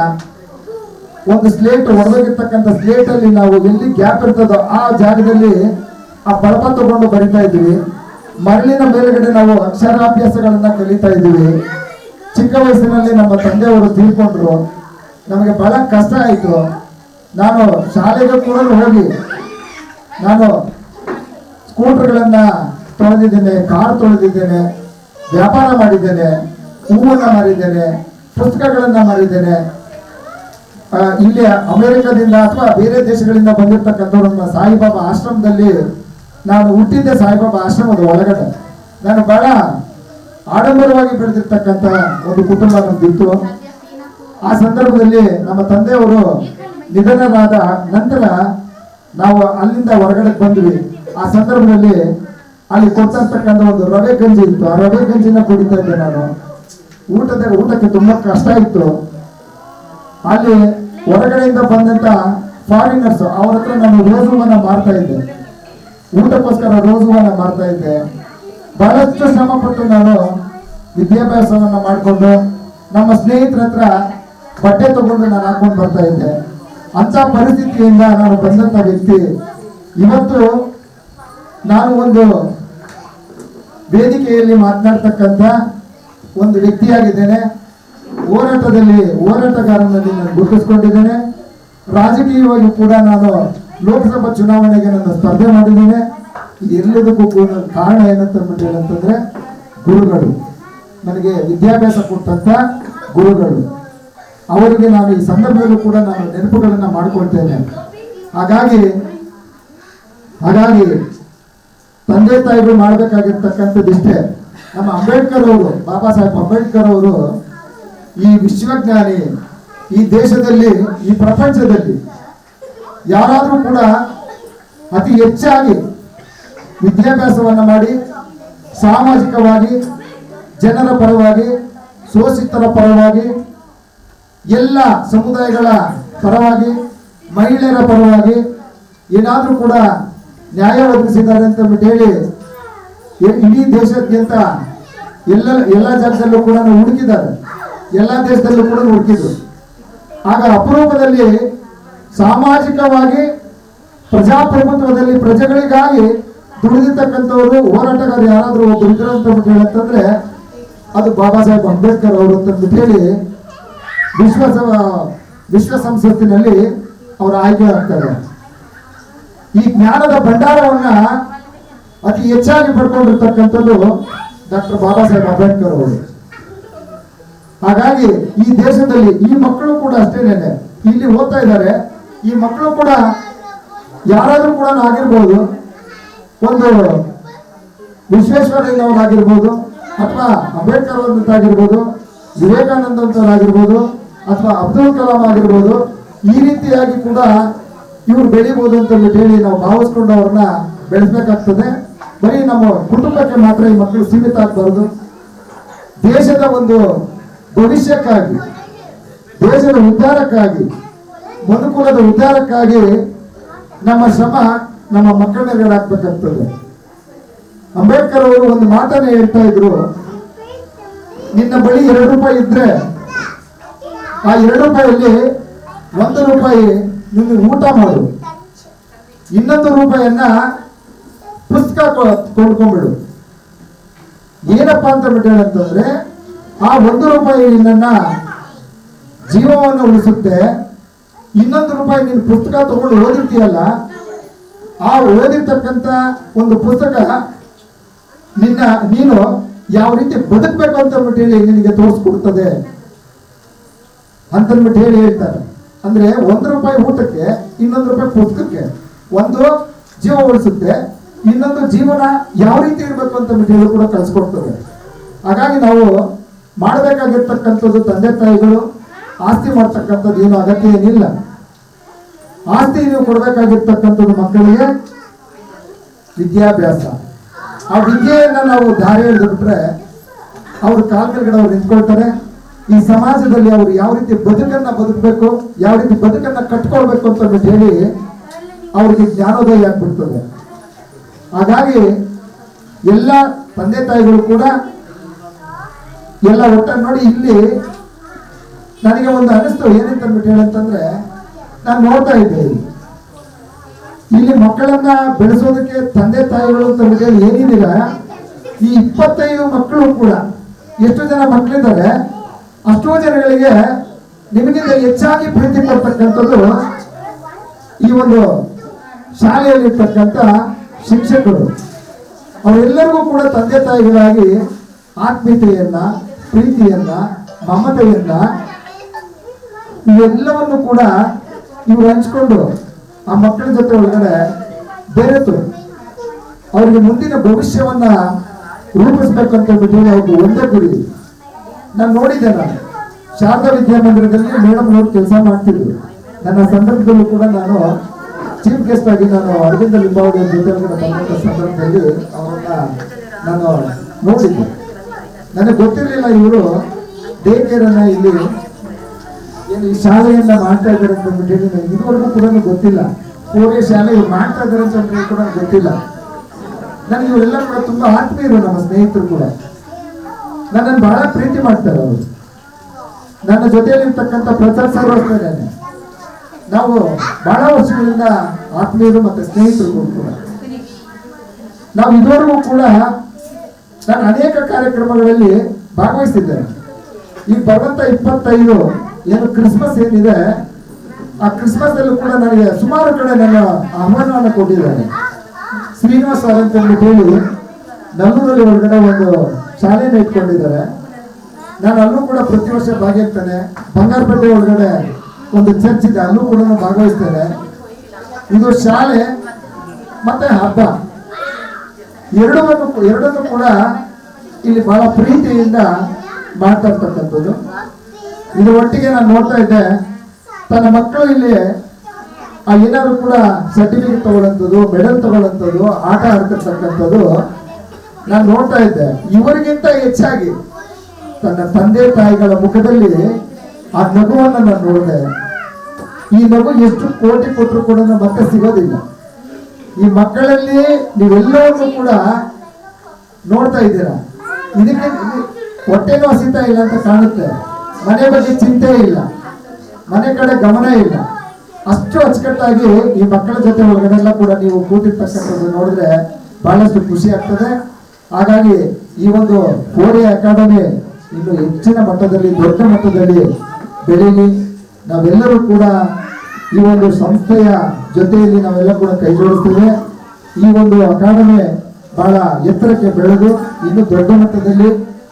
B: ಒಂದು ಸ್ಲೇಟ್ ಹೊಡೆದೋಗಿರ್ತಕ್ಕಂಥ ಸ್ಲೇಟಲ್ಲಿ ನಾವು ಎಲ್ಲಿ ಗ್ಯಾಪ್ ಇರ್ತದೋ ಆ ಜಾಗದಲ್ಲಿ ಆ ಬಳಪ ತಗೊಂಡು ಬರಿತಾ ಇದ್ವಿ. ಮರಳಿನ ಮೇಲ್ಗಡೆ ನಾವು ಅಕ್ಷರಾಭ್ಯಾಸಗಳನ್ನ ಕಲಿತಾ ಇದ್ವಿ. ಚಿಕ್ಕ ವಯಸ್ಸಿನಲ್ಲಿ ನಮ್ಮ ತಂದೆಯವರು ತಿಳ್ಕೊಂಡ್ರು, ನಮಗೆ ಬಹಳ ಕಷ್ಟ ಆಯಿತು. ನಾನು ಶಾಲೆಗೆ ಕೂಡ ಹೋಗಿ ನಾನು ಸ್ಕೂಟರ್ಗಳನ್ನ ತೊಳೆದಿದ್ದೇನೆ, ಕಾರ್ ತೊಳೆದಿದ್ದೇನೆ, ವ್ಯಾಪಾರ ಮಾಡಿದ್ದೇನೆ, ಹೂವನ್ನು ಮಾರಿದ್ದೇನೆ, ಪುಸ್ತಕಗಳನ್ನು ಮಾರಿದ್ದೇನೆ. ಇಲ್ಲಿ ಅಮೆರಿಕದಿಂದ ಅಥವಾ ಬೇರೆ ದೇಶಗಳಿಂದ ಬಂದಿರತಕ್ಕಂಥವ್ರನ್ನ ಸಾಯಿಬಾಬಾ ಆಶ್ರಮದಲ್ಲಿ ನಾನು ಹುಟ್ಟಿದ್ದೆ ಸಾಯಿಬಾಬಾ ಆಶ್ರಮದ ಒಳಗಡೆ. ನಾನು ಬಹಳ ಆಡಂಬರವಾಗಿ ಬೆಳೆದಿರ್ತಕ್ಕಂಥ ಒಂದು ಕುಟುಂಬ ನಮ್ದಿತ್ತು ಆ ಸಂದರ್ಭದಲ್ಲಿ ನಮ್ಮ ತಂದೆಯವರು ನಿಧನರಾದ ನಂತರ ನಾವು ಅಲ್ಲಿಂದ ಹೊರಗಡೆ ಬಂದ್ವಿ. ಆ ಸಂದರ್ಭದಲ್ಲಿ ಅಲ್ಲಿ ಕೊಟ್ಟಂತಕ್ಕಂಥ ಒಂದು ರವೆ ಗಂಜಿ ಇತ್ತು. ಆ ರವೆ ಗಂಜಿನ ಕುಡಿತಾ ಇದ್ದೆ ನಾನು. ಊಟದ, ಊಟಕ್ಕೆ ತುಂಬಾ ಕಷ್ಟ ಇತ್ತು. ಅಲ್ಲಿ ಹೊರಗಡೆಯಿಂದ ಬಂದಂತ ಫಾರಿನರ್ಸ್ ಅವ್ರ ಹತ್ರ ನಾನು ರೋಜುವನ್ನ ಮಾಡ್ತಾ ಇದ್ದೆ. ಊಟಕ್ಕೋಸ್ಕರ ರೋಸ್ ಹೂವನ್ನ ಮಾಡ್ತಾ ಇದ್ದೆ. ಬಹಳಷ್ಟು ಶ್ರಮ ಪಟ್ಟು ನಾನು ವಿದ್ಯಾಭ್ಯಾಸವನ್ನ ಮಾಡಿಕೊಂಡು ನಮ್ಮ ಸ್ನೇಹಿತರ ಹತ್ರ ಬಟ್ಟೆ ತಗೊಂಡು ನಾನು ಹಾಕೊಂಡು ಬರ್ತಾ ಇದ್ದೆ. ಅಂತ ಪರಿಸ್ಥಿತಿಯಿಂದ ನಾನು ಬಂದಂತ ವ್ಯಕ್ತಿ. ಇವತ್ತು ನಾನು ಒಂದು ವೇದಿಕೆಯಲ್ಲಿ ಮಾತನಾಡ್ತಕ್ಕಂಥ ಒಂದು ವ್ಯಕ್ತಿಯಾಗಿದ್ದೇನೆ. ಹೋರಾಟದಲ್ಲಿ, ಹೋರಾಟಗಾರನಲ್ಲಿ ನಾನು ಗುರುತಿಸ್ಕೊಂಡಿದ್ದೇನೆ. ರಾಜಕೀಯವಾಗಿ ಕೂಡ ನಾನು ಲೋಕಸಭಾ ಚುನಾವಣೆಗೆ ನಾನು ಸ್ಪರ್ಧೆ ಮಾಡಿದ್ದೇನೆ. ಎಲ್ಲದಕ್ಕೂ ಕಾರಣ ಏನಂತ ಏನಂತಂದ್ರೆ ಗುರುಗಳು. ನನಗೆ ವಿದ್ಯಾಭ್ಯಾಸ ಕೊಟ್ಟಂತ ಗುರುಗಳು. ಅವರಿಗೆ ನಾನು ಈ ಸಂದರ್ಭದಲ್ಲೂ ಕೂಡ ನಾನು ನೆನಪುಗಳನ್ನ ಮಾಡಿಕೊಳ್ತೇನೆ. ಹಾಗಾಗಿ ಹಾಗಾಗಿ ತಂದೆ ತಾಯಿಗಳು ಮಾಡಬೇಕಾಗಿರ್ತಕ್ಕಂಥದ್ದಿಷ್ಟೇ ನಮ್ಮ ಅಂಬೇಡ್ಕರ್ ಅವರು, ಬಾಬಾ ಸಾಹೇಬ್ ಅಂಬೇಡ್ಕರ್ ಅವರು ಈ ವಿಶ್ವಜ್ಞಾನಿ ಈ ದೇಶದಲ್ಲಿ, ಈ ಪ್ರಪಂಚದಲ್ಲಿ ಯಾರಾದರೂ ಕೂಡ ಅತಿ ಹೆಚ್ಚಾಗಿ ವಿದ್ಯಾಭ್ಯಾಸವನ್ನು ಮಾಡಿ, ಸಾಮಾಜಿಕವಾಗಿ, ಜನರ ಪರವಾಗಿ, ಶೋಷಿತರ ಪರವಾಗಿ, ಎಲ್ಲ ಸಮುದಾಯಗಳ ಪರವಾಗಿ, ಮಹಿಳೆಯರ ಪರವಾಗಿ ಏನಾದರೂ ಕೂಡ ನ್ಯಾಯ ಒದಗಿಸಿದ್ದಾರೆ ಅಂತ ಹೇಳಿ ಇಡೀ ದೇಶಾದ್ಯಂತ ಎಲ್ಲ ಎಲ್ಲ ಜಾಗದಲ್ಲೂ ಕೂಡ ಹುಡುಕಿದ್ದಾರೆ. ಎಲ್ಲ ದೇಶದಲ್ಲೂ ಕೂಡ ಹುಡುಕಿದ್ರು. ಆಗ ಅಪರೂಪದಲ್ಲಿ ಸಾಮಾಜಿಕವಾಗಿ ಪ್ರಜಾಪ್ರಭುತ್ವದಲ್ಲಿ ಪ್ರಜೆಗಳಿಗಾಗಿ ದುಡಿದಿರ್ತಕ್ಕಂಥವ್ರು, ಹೋರಾಟಗಾರರು ಯಾರಾದರೂ ಒಬ್ಬ ಅಂತ ಹೇಳಂತಂದ್ರೆ ಅದು ಬಾಬಾ ಸಾಹೇಬ್ ಅಂಬೇಡ್ಕರ್ ಅವರು ಅಂತ ಅಂದ್ಬಿಟ್ಟು ಹೇಳಿ ವಿಶ್ವ ವಿಶ್ವ ಸಂಸತ್ತಿನಲ್ಲಿ ಅವರು ಆಯ್ಕೆ ಆಗ್ತಾರೆ. ಈ ಜ್ಞಾನದ ಭಂಡಾರವನ್ನ ಅತಿ ಹೆಚ್ಚಾಗಿ ಪಡ್ಕೊಂಡಿರ್ತಕ್ಕಂಥದ್ದು ಡಾಕ್ಟರ್ ಬಾಬಾ ಸಾಹೇಬ್ ಅಂಬೇಡ್ಕರ್ ಅವರು. ಹಾಗಾಗಿ ಈ ದೇಶದಲ್ಲಿ ಈ ಮಕ್ಕಳು ಕೂಡ ಅಷ್ಟೇನೆ. ಇಲ್ಲಿ ಓದ್ತಾ ಇದ್ದಾರೆ. ಈ ಮಕ್ಕಳು ಕೂಡ ಯಾರಾದರೂ ಕೂಡ ಆಗಿರ್ಬೋದು ಒಂದು ವಿಶ್ವೇಶ್ವರಯ್ಯನವರಾಗಿರ್ಬೋದು ಅಥವಾ ಅಂಬೇಡ್ಕರ್ ಆಗಿರ್ಬೋದು ವಿವೇಕಾನಂದ ಅಂತವರಾಗಿರ್ಬೋದು ಅಥವಾ ಅಬ್ದುಲ್ ಕಲಾಂ ಆಗಿರ್ಬೋದು, ಈ ರೀತಿಯಾಗಿ ಕೂಡ ಇವ್ರು ಬೆಳಿಬೋದು ಅಂತ ಹೇಳಿ ನಾವು ಭಾವಿಸ್ಕೊಂಡು ಅವ್ರನ್ನ ಬೆಳೆಸ್ಬೇಕಾಗ್ತದೆ. ಬರೀ ನಮ್ಮ ಕುಟುಂಬಕ್ಕೆ ಮಾತ್ರ ಈ ಮಕ್ಕಳು ಸೀಮಿತ ಆಗಬಾರ್ದು. ದೇಶದ ಒಂದು ಭವಿಷ್ಯಕ್ಕಾಗಿ, ದೇಶದ ಉದ್ಧಾರಕ್ಕಾಗಿ ಮನುಕುಲದ ಉದ್ಧಾರಕ್ಕಾಗಿ ನಮ್ಮ ಶ್ರಮ ನಮ್ಮ ಮಕ್ಕಳ ಅಂಬೇಡ್ಕರ್ ಅವರು ಒಂದು ಮಾತನ್ನ ಹೇಳ್ತಾ ಇದ್ರು. ನಿನ್ನ ಬಳಿ ಎರಡು ರೂಪಾಯಿ ಇದ್ರೆ ಆ ಎರಡು ರೂಪಾಯಿಯಲ್ಲಿ ಒಂದು ರೂಪಾಯಿ ನಿನ್ನ ಊಟ ಮಾಡು. ಇನ್ನೊಂದು ರೂಪಾಯಿಯನ್ನ ಪುಸ್ತಕ ಕೊಂಡ್ಕೊಂಡ್ಬಿಡು. ಏನಪ್ಪಾ ಅಂತ ಬಿಟ್ಟು ಹೇಳಂತಂದ್ರೆ ಆ ಒಂದು ರೂಪಾಯಿ ನಿನ್ನ ಜೀವವನ್ನು ಉಳಿಸುತ್ತೆ. ಇನ್ನೊಂದು ರೂಪಾಯಿ ನೀನು ಪುಸ್ತಕ ತಗೊಂಡು ಓದಿರ್ತೀಯಲ್ಲ, ಆ ಓದಿರ್ತಕ್ಕಂಥ ಒಂದು ಪುಸ್ತಕ ನಿನ್ನ, ನೀನು ಯಾವ ರೀತಿ ಬದುಕಬೇಕು ಅಂತ ಅಂದ್ಬಿಟ್ಟು ಹೇಳಿ ನಿನಗೆ ತೋರಿಸ್ಕೊಡ್ತದೆ ಅಂತಂದ್ಬಿಟ್ಟು ಹೇಳಿ ಹೇಳ್ತಾರೆ. ಅಂದ್ರೆ ಒಂದು ರೂಪಾಯಿ ಊಟಕ್ಕೆ, ಇನ್ನೊಂದು ರೂಪಾಯಿ ಪುಸ್ತಕಕ್ಕೆ ಒಂದು ಜೀವ ಉಳಿಸುತ್ತೆ, ಇನ್ನೊಂದು ಜೀವನ ಯಾವ ರೀತಿ ಇರಬೇಕು ಅಂತ ಹೇಳಿ ಕೂಡ ಕಳಿಸ್ಕೊಡ್ತದೆ. ಹಾಗಾಗಿ ನಾವು ಮಾಡಬೇಕಾಗಿರ್ತಕ್ಕಂಥದ್ದು ತಂದೆ ತಾಯಿಗಳು ಆಸ್ತಿ ಮಾಡ್ತಕ್ಕಂಥದ್ದು ಏನು ಅಗತ್ಯ ಏನಿಲ್ಲ. ಆಸ್ತಿ ನೀವು ಕೊಡಬೇಕಾಗಿರ್ತಕ್ಕಂಥದ್ದು ಮಕ್ಕಳಿಗೆ ವಿದ್ಯಾಭ್ಯಾಸ. ಆ ವಿದ್ಯೆಯನ್ನು ನಾವು ದಾರಿ ಬಿಟ್ಟರೆ ಅವ್ರ ಕಾಲ ಅವ್ರು ನಿಂತ್ಕೊಳ್ತಾರೆ. ಈ ಸಮಾಜದಲ್ಲಿ ಅವರು ಯಾವ ರೀತಿ ಬದುಕನ್ನ ಬದುಕಬೇಕು, ಯಾವ ರೀತಿ ಬದುಕನ್ನ ಕಟ್ಕೊಳ್ಬೇಕು ಅಂತ ಹೇಳಿ ಅವ್ರಿಗೆ ಜ್ಞಾನೋದಯ ಆಗ್ಬಿಡ್ತದೆ. ಹಾಗಾಗಿ ಎಲ್ಲ ತಂದೆ ತಾಯಿಗಳು ಕೂಡ ಎಲ್ಲ ಒಟ್ಟಾಗಿ ನೋಡಿ ಇಲ್ಲಿ ನನಗೆ ಒಂದು ಅನಿಸ್ತು ಏನಂತ ಅಂದ್ಬಿಟ್ಟು ಹೇಳಂತಂದ್ರೆ ನಾನು ನೋಡ್ತಾ ಇದ್ದೆ ಇಲ್ಲಿ. ಮಕ್ಕಳನ್ನ ಬೆಳೆಸೋದಕ್ಕೆ ತಂದೆ ತಾಯಿಗಳು ಅಂತ ಹೇಳಿ ಏನಿದ್ದೀರ? ಈ ಇಪ್ಪತ್ತೈದು ಮಕ್ಕಳು ಕೂಡ, ಎಷ್ಟು ಜನ ಮಕ್ಕಳಿದ್ದಾರೆ ಅಷ್ಟೋ ಜನಗಳಿಗೆ ನಿಮಗಿಂತ ಹೆಚ್ಚಾಗಿ ಪ್ರೀತಿ ಕೊಡ್ತಕ್ಕಂಥದ್ದು ಈ ಒಂದು ಶಾಲೆಯಲ್ಲಿರ್ತಕ್ಕಂಥ ಶಿಕ್ಷಕರು. ಅವರೆಲ್ಲರಿಗೂ ಕೂಡ ತಂದೆ ತಾಯಿಗಳಾಗಿ ಆತ್ಮೀಯತೆಯನ್ನ, ಪ್ರೀತಿಯನ್ನ, ಮಮತೆಯನ್ನ ಇವೆಲ್ಲವನ್ನು ಕೂಡ ಇವ್ರು ಹಂಚ್ಕೊಂಡು ಆ ಮಕ್ಕಳ ಜೊತೆ ಒಳಗಡೆ ಬೆರೆತು ಅವರಿಗೆ ಮುಂದಿನ ಭವಿಷ್ಯವನ್ನ ರೂಪಿಸ್ಬೇಕು ಅಂತ ಹೇಳ್ಬಿಟ್ಟು ಒಂದೇ ಗುರಿ. ನಾನು ನೋಡಿದ್ದೆ ನಾನು. ಶಾರದಾ ವಿದ್ಯಾಮಂದಿರದಲ್ಲಿ ಮೇಡಮ್ ನೋಡಿ ಕೆಲಸ ಮಾಡ್ತಿದ್ರು. ನನ್ನ ಸಂದರ್ಭದಲ್ಲೂ ಕೂಡ ನಾನು ಚೀಫ್ ಗೆಸ್ಟ್ ಆಗಿ ನಾನು ಅರವಿಂದ ಲಿಂಬಾವಳಿ ಜೊತೆ ಬಂದಂತ ಸಂದರ್ಭದಲ್ಲಿ ಅವರನ್ನ ನಾನು ನೋಡಿದ್ದೆ. ನನಗೆ ಗೊತ್ತಿರಲಿಲ್ಲ ಇವರು ಡೇ ಇಲ್ಲಿ ಏನು ಈ ಶಾಲೆಯನ್ನ ಮಾಡ್ತಾ ಇದ್ದಾರೆ ಅಂತ ಅಂದ್ಬಿಟ್ಟು ನನಗೆ ಇದುವರೆಗೂ ಕೂಡ ಗೊತ್ತಿಲ್ಲ. ಕೋರೆ ಶಾಲೆ ಇವ್ರು ಮಾಡ್ತಾ ಇದ್ದಾರೆ ಅಂತ ಕೂಡ ಗೊತ್ತಿಲ್ಲ. ನನಗೆ ಇವರೆಲ್ಲ ಕೂಡ ತುಂಬಾ ಆತ್ಮೀಯರು ನಮ್ಮ ಸ್ನೇಹಿತರು ಕೂಡ. ನನ್ನನ್ನು ಬಹಳ ಪ್ರೀತಿ ಮಾಡ್ತಾರೆ ಅವರು. ನನ್ನ ಜೊತೆಯಲ್ಲಿರ್ತಕ್ಕಂಥ ಪ್ರಚಾರ ಸರ್ ನಾವು ಬಹಳ ವರ್ಷಗಳಿಂದ ಆತ್ಮೀಯರು ಮತ್ತೆ ಸ್ನೇಹಿತರು ಕೂಡ. ನಾವು ಇದುವರೆಗೂ ಕೂಡ ನಾನು ಅನೇಕ ಕಾರ್ಯಕ್ರಮಗಳಲ್ಲಿ ಭಾಗವಹಿಸಿದ್ದೇನೆ. ಈಗ ಬರುವಂತ ಇಪ್ಪತ್ತೈದು ಏನು ಕ್ರಿಸ್ಮಸ್ ಏನಿದೆ, ಆ ಕ್ರಿಸ್ಮಸ್ ಅಲ್ಲೂ ಕೂಡ ನನಗೆ ಸುಮಾರು ಕಡೆ ನನ್ನ ಆಹ್ವಾನವನ್ನು ಕೊಟ್ಟಿದ್ದಾರೆ. ಶ್ರೀನಿವಾಸ್ ಸರ್ ಅಂತ ಹೇಳಿ ನಲ್ಲೂರಲ್ಲಿ ಒಳಗಡೆ ಒಂದು ಶಾಲೆಯನ್ನು ಇಟ್ಕೊಂಡಿದ್ದಾರೆ. ನಾನು ಅಲ್ಲೂ ಕೂಡ ಪ್ರತಿ ವರ್ಷ ಭಾಗಿಯಾಗ್ತೇನೆ ಬಂಗಾರಪೇಟೆ ಒಳಗಡೆ ಒಂದು ಚರ್ಚ್ ಇದೆ, ಅಲ್ಲೂ ಕೂಡ ನಾನು ಭಾಗವಹಿಸ್ತೇನೆ. ಇದು ಶಾಲೆ ಮತ್ತೆ ಹಬ್ಬ. ಎರಡನ್ನು ಎರಡನ್ನು ಕೂಡ ಇಲ್ಲಿ ಬಹಳ ಪ್ರೀತಿಯಿಂದ ಮಾಡ್ತಾ ಇರ್ತಕ್ಕಂಥದ್ದು ಇದು ಒಟ್ಟಿಗೆ ನಾನು ನೋಡ್ತಾ ಇದ್ದೆ, ತನ್ನ ಮಕ್ಕಳು ಇಲ್ಲಿ, ಆ ಏನಾದ್ರು ಕೂಡ ಸರ್ಟಿಫಿಕೇಟ್ ತಗೊಳ್ಳೋಂಥದ್ದು ಮೆಡಲ್ ತಗೊಳ್ಳಂಥದ್ದು, ಆಟ ಆಡ್ತಿರ್ತಕ್ಕಂಥದ್ದು, ನಾನು ನೋಡ್ತಾ ಇದ್ದೆ. ಇವರಿಗಿಂತ ಹೆಚ್ಚಾಗಿ ತನ್ನ ತಂದೆ ತಾಯಿಗಳ ಮುಖದಲ್ಲಿ ಆ ನಗುವನ್ನು ನಾನು ನೋಡಿದೆ. ಈ ನಗು ಎಷ್ಟು ಕೋಟಿ ಕೊಟ್ಟರು ಕೂಡ ಮತ್ತೆ ಸಿಗೋದಿಲ್ಲ. ಈ ಮಕ್ಕಳಲ್ಲಿ ನೀವೆಲ್ಲವನ್ನೂ ಕೂಡ ನೋಡ್ತಾ ಇದ್ದೀರಾ. ಇದಕ್ಕೆ ಇದು ಹೊಟ್ಟೆನೂ ಹಸಿತಾ ಇಲ್ಲ ಅಂತ ಕಾಣುತ್ತೆ. ಮನೆ ಬಗ್ಗೆ ಚಿಂತೆ ಇಲ್ಲ. ಮನೆ ಕಡೆ ಗಮನ ಇಲ್ಲ. ಅಷ್ಟು ಅಚ್ಚುಕಟ್ಟಾಗಿ ಈ ಮಕ್ಕಳ ಜೊತೆ ಒಳಗಡೆಲ್ಲ ಕೂಡ ನೀವು ಕೂತಿರ್ತಕ್ಕಂಥದ್ದು ನೋಡಿದ್ರೆ ಬಹಳಷ್ಟು ಖುಷಿ ಆಗ್ತದೆ. ಹಾಗಾಗಿ ಈ ಒಂದು ಕೋರಿ ಅಕಾಡೆಮಿ ಇನ್ನು ಹೆಚ್ಚಿನ ಮಟ್ಟದಲ್ಲಿ, ದೊಡ್ಡ ಮಟ್ಟದಲ್ಲಿ ಬೆಳೀಲಿ. ನಾವೆಲ್ಲರೂ ಕೂಡ ಈ ಒಂದು ಸಂಸ್ಥೆಯ ಜೊತೆಯಲ್ಲಿ ನಾವೆಲ್ಲ ಕೂಡ ಕೈ ಜೋಡಿಸ್ತೇವೆ ಈ ಒಂದು ಅಕಾಡೆಮಿ ಬಹಳ ಎತ್ತರಕ್ಕೆ ಬೆಳೆದು, ಇನ್ನು ದೊಡ್ಡ ಮಟ್ಟದಲ್ಲಿ,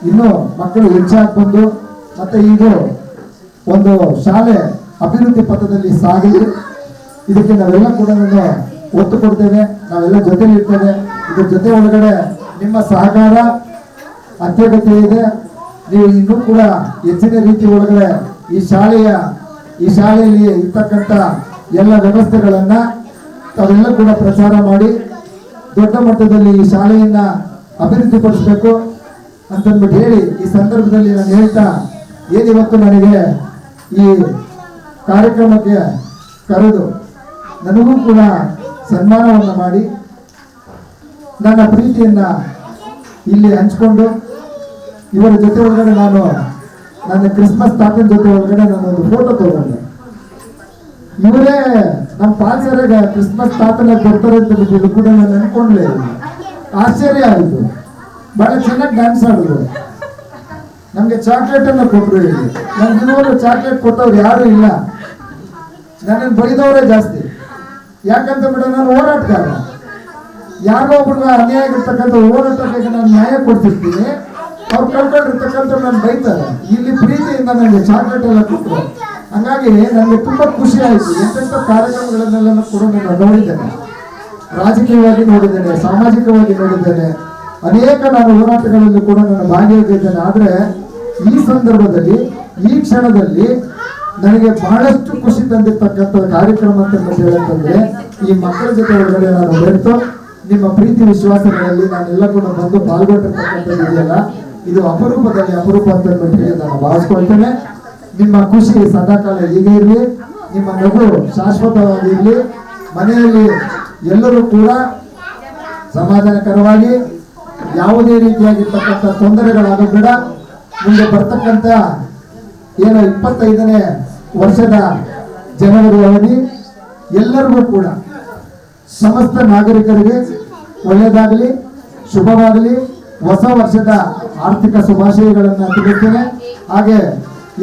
B: ಇನ್ನು ಮಕ್ಕಳು ಹೆಚ್ಚಾಗಿ ಬಂದು ಮತ್ತೆ ಇದು ಒಂದು ಶಾಲೆ ಅಭಿವೃದ್ಧಿ ಪಥದಲ್ಲಿ ಸಾಗಿದೆ. ಇದಕ್ಕೆ ನಾವೆಲ್ಲ ಕೂಡ ಒತ್ತು ಕೊಡ್ತೇವೆ. ನಾವೆಲ್ಲ ಜೊತೆಲಿ ಇರ್ತೇವೆ. ಇದ್ರ ಜೊತೆ ಒಳಗಡೆ ನಿಮ್ಮ ಸಹಕಾರ ಅತ್ಯಗತ್ಯ ಇದೆ. ನೀವು ಇನ್ನೂ ಕೂಡ ಹೆಚ್ಚಿನ ರೀತಿ ಒಳಗಡೆ ಈ ಶಾಲೆಯ, ಈ ಶಾಲೆಯಲ್ಲಿ ಇರ್ತಕ್ಕಂಥ ಎಲ್ಲ ವ್ಯವಸ್ಥೆಗಳನ್ನ ತಾವೆಲ್ಲ ಕೂಡ ಪ್ರಚಾರ ಮಾಡಿ ದೊಡ್ಡ ಮಟ್ಟದಲ್ಲಿ ಈ ಶಾಲೆಯನ್ನ ಅಭಿವೃದ್ಧಿಪಡಿಸಬೇಕು ಅಂತಂದ್ಬಿಟ್ಟು ಹೇಳಿ ಈ ಸಂದರ್ಭದಲ್ಲಿ ನಾನು ಹೇಳ್ತಾ ಏನಿವತ್ತು ನನಗೆ ಈ ಕಾರ್ಯಕ್ರಮಕ್ಕೆ ಕರೆದು ನನಗೂ ಕೂಡ ಸನ್ಮಾನವನ್ನು ಮಾಡಿ ನನ್ನ ಪ್ರೀತಿಯನ್ನ ಇಲ್ಲಿ ಹಂಚಿಕೊಂಡು ಇವರ ಜೊತೆ ಒಳಗಡೆ ನಾನು ನನ್ನ ಕ್ರಿಸ್ಮಸ್ ತಾತನ ಜೊತೆ ಒಳಗಡೆ ನಾನು ಒಂದು ಫೋಟೋ ತಗೊಂಡೆ. ಇವರೇ ನಮ್ಮ ಪಾಲ್ಸರಾಗ ಕ್ರಿಸ್ಮಸ್ ತಾತನ ಕೊಡ್ತಾರೆ ಅಂತ ಕೂಡ ನಾನು ಅನ್ಕೊಂಡ್ಲೇ ಆಶ್ಚರ್ಯ ಆಯಿತು. ಭಾಳ ಚೆನ್ನಾಗಿ ಡ್ಯಾನ್ಸ್ ಆಡಿದ್ರು. ನಮ್ಗೆ ಚಾಕ್ಲೇಟ್ ಅನ್ನ ಕೊಟ್ರು ಇಲ್ಲಿ ನಮ್ಗೆ ಇದುವರೆಗೂ ಚಾಕ್ಲೇಟ್ ಕೊಟ್ಟವ್ರು ಯಾರು ಇಲ್ಲ. ನನ್ನನ್ನು ಬೈದವರೇ ಜಾಸ್ತಿ. ಯಾಕಂತ ಬಿಡ, ನಾನು ಹೋರಾಟಗಾರ. ಯಾರೋ ಒಬ್ಬರು ಅನ್ಯಾಯ ಆಗಿರ್ತಕ್ಕಂಥ ಹೋರಾಟಕ್ಕೆ ನಾನು ನ್ಯಾಯ ಕೊಡ್ತಿರ್ತೀನಿ. ಅವ್ರು ಕಳ್ಕೊಂಡಿರ್ತಕ್ಕಂಥ ನಾನು ಬೈತಾರೆ. ಇಲ್ಲಿ ಪ್ರೀತಿಯಿಂದ ನನಗೆ ಚಾಕ್ಲೇಟ್ ಎಲ್ಲ ಕೊಟ್ಟರು ಹಂಗಾಗಿ ನನಗೆ ತುಂಬ ಖುಷಿ ಆಯಿತು. ಎಂತೆಂಥ ಕಾರ್ಯಕ್ರಮಗಳನ್ನೆಲ್ಲ ಕೂಡ ನಾನು ನೋಡಿದ್ದೇನೆ. ರಾಜಕೀಯವಾಗಿ ನೋಡಿದ್ದೇನೆ, ಸಾಮಾಜಿಕವಾಗಿ ನೋಡಿದ್ದೇನೆ. ಅನೇಕ ನಾನು ಹೋರಾಟಗಳಲ್ಲಿ ಕೂಡ ನಾನು ಭಾಗಿಯಾಗಿದ್ದೇನೆ. ಆದರೆ ಈ ಸಂದರ್ಭದಲ್ಲಿ, ಈ ಕ್ಷಣದಲ್ಲಿ ನನಗೆ ಬಹಳಷ್ಟು ಖುಷಿ ತಂದಿರ್ತಕ್ಕಂಥ ಕಾರ್ಯಕ್ರಮ ಅಂತ ಹೇಳಂತಂದ್ರೆ ಈ ಮಕ್ಕಳ ಜೊತೆ ಒಳಗಡೆ ನಾನು ಬೆರೆತು ನಿಮ್ಮ ಪ್ರೀತಿ ವಿಶ್ವಾಸಗಳಲ್ಲಿ ನಾನೆಲ್ಲ ಕೂಡ ಬಂದು ಪಾಲ್ಗೊಂಡಿರ್ತಕ್ಕಂಥದ್ದು ಇದೆಯಲ್ಲ ಇದು ಅಪರೂಪದಲ್ಲಿ ಅಪರೂಪ ಅಂತ ಹೇಳಿ ನಾನು ಭಾವಿಸ್ಕೊಳ್ತೇನೆ. ನಿಮ್ಮ ಖುಷಿ ಸದಾಕಾಲ ಹೀಗೆ ಇರಲಿ, ನಿಮ್ಮ ನಗು ಶಾಶ್ವತವಾಗಿ ಇರಲಿ, ಮನೆಯಲ್ಲಿ ಎಲ್ಲರೂ ಕೂಡ ಸಮಾಧಾನಕರವಾಗಿ, ಯಾವುದೇ ರೀತಿಯಾಗಿರ್ತಕ್ಕಂಥ ತೊಂದರೆಗಳಾಗಬೇಡ ಮುಂದೆ ಬರ್ತಕ್ಕಂಥ ಏನು ಇಪ್ಪತ್ತೈದನೇ ವರ್ಷದ ಜನವರಿ ಎಲ್ಲರಿಗೂ ಕೂಡ ಸಮಸ್ತ ನಾಗರಿಕರಿಗೆ ಒಳ್ಳೆಯದಾಗಲಿ, ಶುಭವಾಗಲಿ. ಹೊಸ ವರ್ಷದ ಆರ್ಥಿಕ ಶುಭಾಶಯಗಳನ್ನು ತಿಳಿಸ್ತೇನೆ. ಹಾಗೆ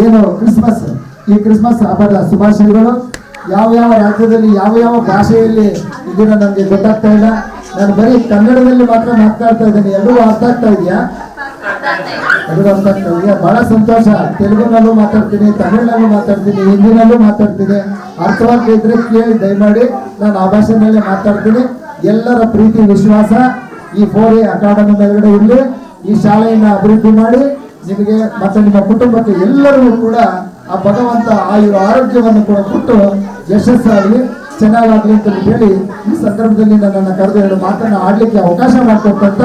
B: ಏನು ಕ್ರಿಸ್ಮಸ್, ಈ ಕ್ರಿಸ್ಮಸ್ ಹಬ್ಬದ ಶುಭಾಶಯಗಳು ಯಾವ ಯಾವ ರಾಜ್ಯದಲ್ಲಿ, ಯಾವ ಯಾವ ಭಾಷೆಯಲ್ಲಿ ಇದನ್ನು ನನಗೆ ಗೊತ್ತಾಗ್ತಾ ಇಲ್ಲ. ನಾನು ಬರೀ ಕನ್ನಡದಲ್ಲಿ ಮಾತ್ರ ಮಾತಾಡ್ತಾ ಇದ್ದೇನೆ. ಎಲ್ಲರೂ ಅರ್ಥ ಆಗ್ತಾ ಇದೆಯಾ? ಆಗ್ತಾ ಬಹಳ ಸಂತೋಷ. ತೆಲುಗುನಲ್ಲೂ ಮಾತಾಡ್ತೀನಿ, ತಮಿಳ್ನಲ್ಲೂ ಮಾತಾಡ್ತೀನಿ, ಹಿಂದಿನಲ್ಲೂ ಮಾತಾಡ್ತೀನಿ. ಅರ್ಥವಾಗಿ ಇದ್ರೆ ಕೇಳಿ, ದಯಮಾಡಿ ನಾನು ಆ ಭಾಷೆನಲ್ಲೇ ಮಾತಾಡ್ತೀನಿ. ಎಲ್ಲರ ಪ್ರೀತಿ, ವಿಶ್ವಾಸ ಈ ಫೋರ್ ಅಕಾಡೆಮಿ ಮೇಲ್ಗಡೆ ಇರಲಿ. ಈ ಶಾಲೆಯನ್ನ ಅಭಿವೃದ್ಧಿ ಮಾಡಿ ನಿಮಗೆ ಮತ್ತೆ ನಿಮ್ಮ ಕುಟುಂಬಕ್ಕೆ ಎಲ್ಲರಿಗೂ ಕೂಡ ಆ ಭಗವಂತ ಆಯುರ ಆರೋಗ್ಯವನ್ನು ಕೂಡ ಕೊಟ್ಟು ಯಶಸ್ಸಾಗಲಿ, ಚೆನ್ನಾಗಾಗಲಿ ಅಂತ ಹೇಳಿ ಈ ಸಂದರ್ಭದಲ್ಲಿ ನನ್ನನ್ನು ಕರೆದು ಎರಡು ಮಾತನ್ನು ಆಡಲಿಕ್ಕೆ ಅವಕಾಶ ಮಾಡಿಕೊಟ್ಟಂತ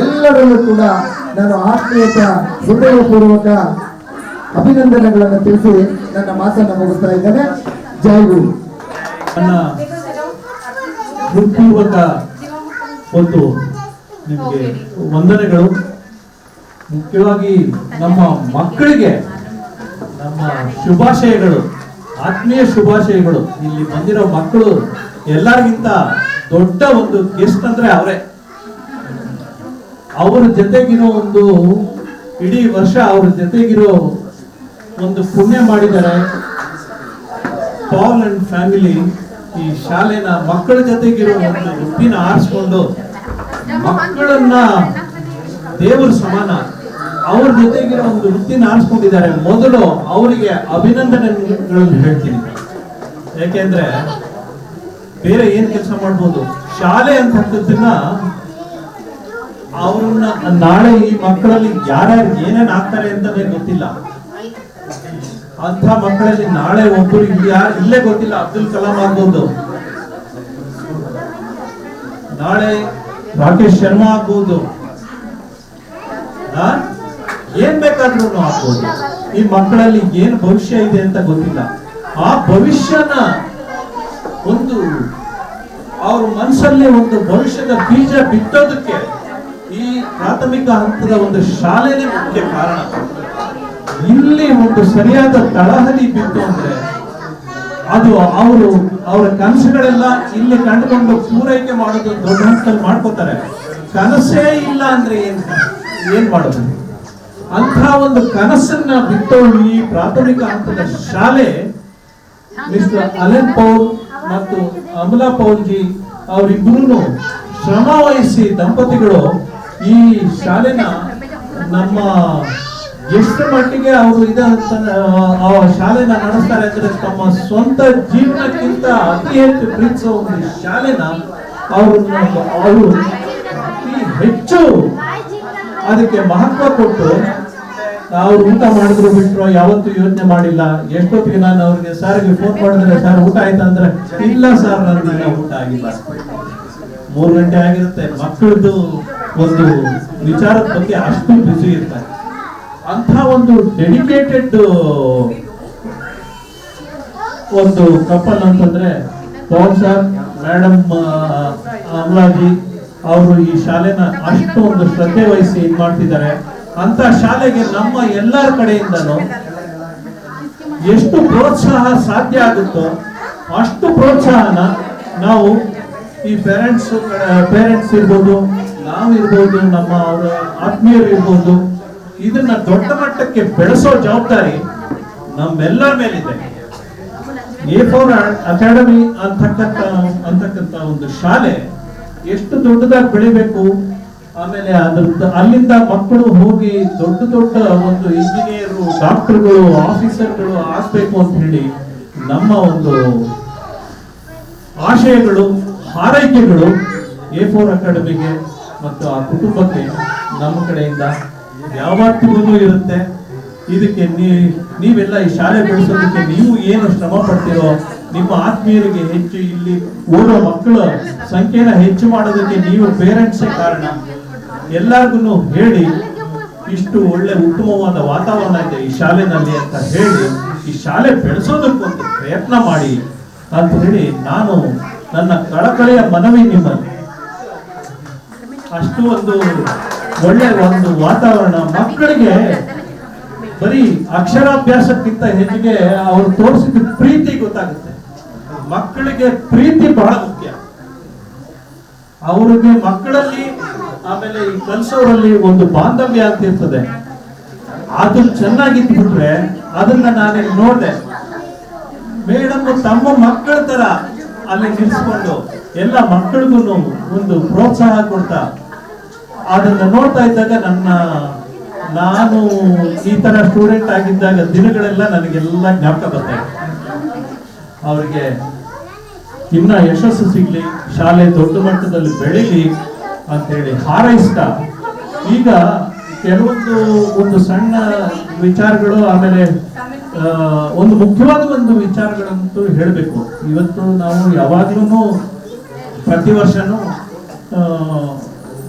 B: ಎಲ್ಲರಲ್ಲೂ ಕೂಡ ನಾನು ಆತ್ಮೀಯತ, ಹೃದಯಪೂರ್ವಕ ಅಭಿನಂದನೆಗಳನ್ನು ತಿಳಿಸಿ ನನ್ನ ಮಾತನ್ನು ಮುಗಿಸ್ತಾ ಇದ್ದೇನೆ. ಜೈ ಗುರು.
C: ನನ್ನ ಹೃತ್ಪೂರ್ವಕ ಒಂದು ನಿಮಗೆ ವಂದನೆಗಳು. ಮುಖ್ಯವಾಗಿ ನಮ್ಮ ಮಕ್ಕಳಿಗೆ ನಮ್ಮ ಶುಭಾಶಯಗಳು, ಆತ್ಮೀಯ ಶುಭಾಶಯಗಳು. ಇಲ್ಲಿ ಬಂದಿರೋ ಮಕ್ಕಳು ಎಲ್ಲರಿಗಿಂತ ದೊಡ್ಡ ಒಂದು ಗೆಸ್ಟ್ ಅಂದ್ರೆ ಅವರೇ. ಅವರ ಜೊತೆಗಿರೋ ಒಂದು ಇಡೀ ವರ್ಷ ಅವ್ರ ಜೊತೆಗಿರೋ ಒಂದು ಪುಣ್ಯ ಮಾಡಿದ್ದಾರೆ. ಪಾಲ್ ಅಂಡ್ ಫ್ಯಾಮಿಲಿ ಈ ಶಾಲೆನ ಮಕ್ಕಳ ಜೊತೆಗಿರೋ ಒಂದು ವೃತ್ತಿನ ಆರಿಸ್ಕೊಂಡು ಮಕ್ಕಳನ್ನ ದೇವರ ಸಮಾನ ಅವ್ರ ಜೊತೆಗಿರೋ ಒಂದು ವೃತ್ತಿನ ಆರಿಸ್ಕೊಂಡಿದ್ದಾರೆ. ಮೊದಲು ಅವರಿಗೆ ಅಭಿನಂದನೆಗಳನ್ನು ಹೇಳ್ತೀನಿ. ಯಾಕೆಂದ್ರೆ ಬೇರೆ ಏನ್ ಕೆಲಸ ಮಾಡ್ಬೋದು? ಶಾಲೆ ಅಂತಕ್ಕದ್ದನ್ನ ಅವ್ರನ್ನ ನಾಳೆ ಈ ಮಕ್ಕಳಲ್ಲಿ ಯಾರ್ಯಾರು ಏನೇನ್ ಆಗ್ತಾರೆ ಅಂತಲೇ ಗೊತ್ತಿಲ್ಲ. ಅಂತ ಮಕ್ಕಳಲ್ಲಿ ನಾಳೆ ಒಬ್ಬರು ಯಾರು ಇಲ್ಲೇ ಗೊತ್ತಿಲ್ಲ, ಅಬ್ದುಲ್ ಕಲಾಂ ಆಗ್ಬೋದು. ನಾಳೆ ರಾಕೇಶ್ ಶರ್ಮಾ ಆಗ್ಬೋದು? ಏನ್ ಬೇಕಾದ್ರೂ ಆಗ್ಬೋದು. ಈ ಮಕ್ಕಳಲ್ಲಿ ಏನ್ ಭವಿಷ್ಯ ಇದೆ ಅಂತ ಗೊತ್ತಿಲ್ಲ. ಆ ಭವಿಷ್ಯನ ಒಂದು, ಅವ್ರ ಮನಸ್ಸಲ್ಲಿ ಒಂದು ಭವಿಷ್ಯದ ಬೀಜ ಬಿತ್ತೋದಕ್ಕೆ ಪ್ರಾಥಮಿಕ ಹಂತದ ಒಂದು ಶಾಲೆನೇ ಮುಖ್ಯ ಕಾರಣ. ಇಲ್ಲಿ ಒಂದು ಸರಿಯಾದ ತಳಹದಿ ಬಿತ್ತು ಅಂದ್ರೆ ಅದು ಅವರು ಅವರ ಕನಸುಗಳೆಲ್ಲ ಇಲ್ಲಿ ಕಂಡುಕೊಂಡು ಪೂರೈಕೆ ಮಾಡೋದು ದೊಡ್ಡ ಹಂತದಲ್ಲಿ ಮಾಡ್ಕೋತಾರೆ. ಕನಸೇ ಇಲ್ಲ ಅಂದ್ರೆ ಏನ್ ಏನ್ ಮಾಡೋದು? ಅಂತ ಒಂದು ಕನಸನ್ನ ಬಿಟ್ಟು ಈ ಪ್ರಾಥಮಿಕ ಹಂತದ ಶಾಲೆ ಮಿಸ್ಟರ್ ಅಲೆನ್ ಪೌಲ್ ಮತ್ತು ಅಮಲಾ ಪೌಲ್ ಜಿ ಅವರಿಬ್ಬರೂ ಶ್ರಮ ವಹಿಸಿ ದಂಪತಿಗಳು ಈ ಶಾಲೆನ ನಮ್ಮ ಎಷ್ಟು ಮಟ್ಟಿಗೆ ಅವರು ಇದ ಶಾಲೆನ ನಡೆಸ್ತಾರೆ ಅಂದ್ರೆ ತಮ್ಮ ಸ್ವಂತ ಜೀವನಕ್ಕಿಂತ ಅತಿ ಹೆಚ್ಚು ಪ್ರೀತಿಸೋ ಒಂದು ಶಾಲೆನ ಅವರು ಅವರು ಅತಿ ಹೆಚ್ಚು ಅದಕ್ಕೆ ಮಹತ್ವ ಕೊಟ್ಟು ಅವ್ರು ಊಟ ಮಾಡಿದ್ರು ಬಿಟ್ರು, ಯಾವತ್ತು ಯೋಚನೆ ಮಾಡಿಲ್ಲ. ಎಷ್ಟೊತ್ತಿಗೆ ನಾನು ಅವ್ರಿಗೆ ಸಾರಿಗೆ ಫೋನ್ ಮಾಡಿದ್ರೆ, ಸರ್, ಊಟ ಆಯ್ತಾ? ಅಂದ್ರೆ, ಇಲ್ಲ ಸರ್ ನನ್ನ ಊಟ ಆಗಿಲ್ಲ. ಮೂರು ಗಂಟೆ ಆಗಿರುತ್ತೆ. ಮಕ್ಕಳದ್ದು ಒಂದು ವಿಚಾರದ ಬಗ್ಗೆ ಅಷ್ಟು ಬಿಸಿ ಇರ್ತಾರೆ ಅಂತ ಒಂದು ಡೆಡಿಕೇಟೆಡ್ ಒಂದು ಕಪಲ್ ಅಂತಂದ್ರೆ ಪವನ್ ಸರ್ ಮೇಡಮ್ ಅಮಲಾಜಿ ಅವರು ಈ ಶಾಲೆನ ಅಷ್ಟು ಒಂದು ಶ್ರದ್ಧೆ ವಹಿಸಿ ಇದು ಮಾಡ್ತಿದ್ದಾರೆ. ಅಂತ ಶಾಲೆಗೆ ನಮ್ಮ ಎಲ್ಲರ ಕಡೆಯಿಂದನೂ ಎಷ್ಟು ಪ್ರೋತ್ಸಾಹ ಸಾಧ್ಯ ಆಗುತ್ತೋ ಅಷ್ಟು ಪ್ರೋತ್ಸಾಹನ ನಾವು ಈ ಪೇರೆಂಟ್ಸ್ ಪೇರೆಂಟ್ಸ್ ಇರ್ಬೋದು ನಾವಿರ್ಬೋದು, ನಮ್ಮ ಅವರ ಆತ್ಮೀಯರು ಇರ್ಬೋದು ಇದನ್ನ ದೊಡ್ಡ ಮಟ್ಟಕ್ಕೆ ಬೆಳೆಸೋ ಜವಾಬ್ದಾರಿ ನಮ್ಮೆಲ್ಲರ ಮೇಲಿದೆ. ಎ ಫೋರ್ ಅಕಾಡೆಮಿ ಅಂತಕ್ಕಂತ ಅಂತಕ್ಕಂತ ಒಂದು ಶಾಲೆ ಎಷ್ಟು ದೊಡ್ಡದಾಗಿ ಬೆಳಿಬೇಕು? ಆಮೇಲೆ ಅದ್ರ ಅಲ್ಲಿಂದ ಮಕ್ಕಳು ಹೋಗಿ ದೊಡ್ಡ ದೊಡ್ಡ ಒಂದು ಇಂಜಿನಿಯರು ಡಾಕ್ಟರ್ಗಳು ಆಫೀಸರ್ಗಳು ಆಗ್ಬೇಕು ಅಂತ ಹೇಳಿ ನಮ್ಮ ಒಂದು ಆಶಯಗಳು, ಹಾರೈಕೆಗಳು ಎ ಫೋರ್ ಅಕಾಡೆಮಿಗೆ ಮತ್ತು ಆ ಕುಟುಂಬಕ್ಕೆ ನಮ್ಮ ಕಡೆಯಿಂದ ಯಾವತ್ತಿಗೂ ಇರುತ್ತೆ? ಇದಕ್ಕೆ ನೀ, ನೀವೆಲ್ಲ ಈ ಶಾಲೆ ಬೆಳೆಸೋದಕ್ಕೆ ನೀವು ಏನು ಶ್ರಮ ಪಡ್ತೀರೋ, ನಿಮ್ಮ ಆತ್ಮೀಯರಿಗೆ ಹೆಚ್ಚು ಇಲ್ಲಿ ಓದೋ ಮಕ್ಕಳ ಸಂಖ್ಯೆನ ಹೆಚ್ಚು ಮಾಡೋದಕ್ಕೆ ನೀವು ಪೇರೆಂಟ್ಸೇ ಕಾರಣ. ಎಲ್ಲರಿಗೂ ಹೇಳಿ, ಇಷ್ಟು ಒಳ್ಳೆ ಉತ್ತಮವಾದ ವಾತಾವರಣ ಇದೆ ಈ ಶಾಲೆನಲ್ಲಿ ಅಂತ ಹೇಳಿ, ಈ ಶಾಲೆ ಬೆಳೆಸೋದಕ್ಕೊಂದು ಪ್ರಯತ್ನ ಮಾಡಿ ಅಂತ ಹೇಳಿ ನಾನು ನನ್ನ ಕಳಕಳಿಯ ಮನವಿ ನಿಮ್ಮಲ್ಲಿ. ಅಷ್ಟು ಒಂದು ಒಳ್ಳೆ ಒಂದು ವಾತಾವರಣ ಮಕ್ಕಳಿಗೆ ಬರೀ ಅಕ್ಷರಾಭ್ಯಾಸಕ್ಕಿಂತ ಹೆಚ್ಚಿಗೆ ಅವ್ರು ತೋರಿಸಿದ ಪ್ರೀತಿ ಗೊತ್ತಾಗುತ್ತೆ. ಮಕ್ಕಳಿಗೆ ಪ್ರೀತಿ ಬಹಳ ಮುಖ್ಯ. ಅವ್ರಿಗೆ ಮಕ್ಕಳಲ್ಲಿ, ಆಮೇಲೆ ಈ ಕಲಿಸೋರಲ್ಲಿ ಒಂದು ಬಾಂಧವ್ಯ ಅಂತ ಇರ್ತದೆ. ಅದು ಚೆನ್ನಾಗಿದ್ಬಿಟ್ರೆ ಅದನ್ನ ನಾನೇ ನೋಡಿದೆ. ಮೇಡಮ್, ತಮ್ಮ ಮಕ್ಕಳ ತರ ಅಲ್ಲಿ ನಿಲ್ಸ್ಕೊಂಡು ಎಲ್ಲ ಮಕ್ಕಳಿಗೂ ಒಂದು ಪ್ರೋತ್ಸಾಹ ಕೊಡ್ತಾ ಅದನ್ನ ನೋಡ್ತಾ ಇದ್ದಾಗ ನನ್ನ, ನಾನು ಈ ತರ ಸ್ಟೂಡೆಂಟ್ ಆಗಿದ್ದಾಗ ದಿನಗಳೆಲ್ಲ ನನಗೆಲ್ಲ ಜ್ಞಾಪಕ ಬರ್ತಾ ಇದೆ. ಅವರಿಗೆ, ಇನ್ನ ಯಶಸ್ಸು ಸಿಗ್ಲಿ, ಶಾಲೆ ದೊಡ್ಡ ಮಟ್ಟದಲ್ಲಿ ಬೆಳೀಲಿ ಅಂತ ಹೇಳಿ ಹಾರೈಸ್ತಾ ಈಗ ಕೆಲವೊಂದು, ಒಂದು ಸಣ್ಣ ವಿಚಾರಗಳು, ಆಮೇಲೆ ಒಂದು ಮುಖ್ಯವಾದ ಒಂದು ವಿಚಾರಗಳಂತೂ ಹೇಳಬೇಕು. ಇವತ್ತು ನಾವು ಯಾವಾಗ್ಲೂ ಪ್ರತಿ ವರ್ಷನೂ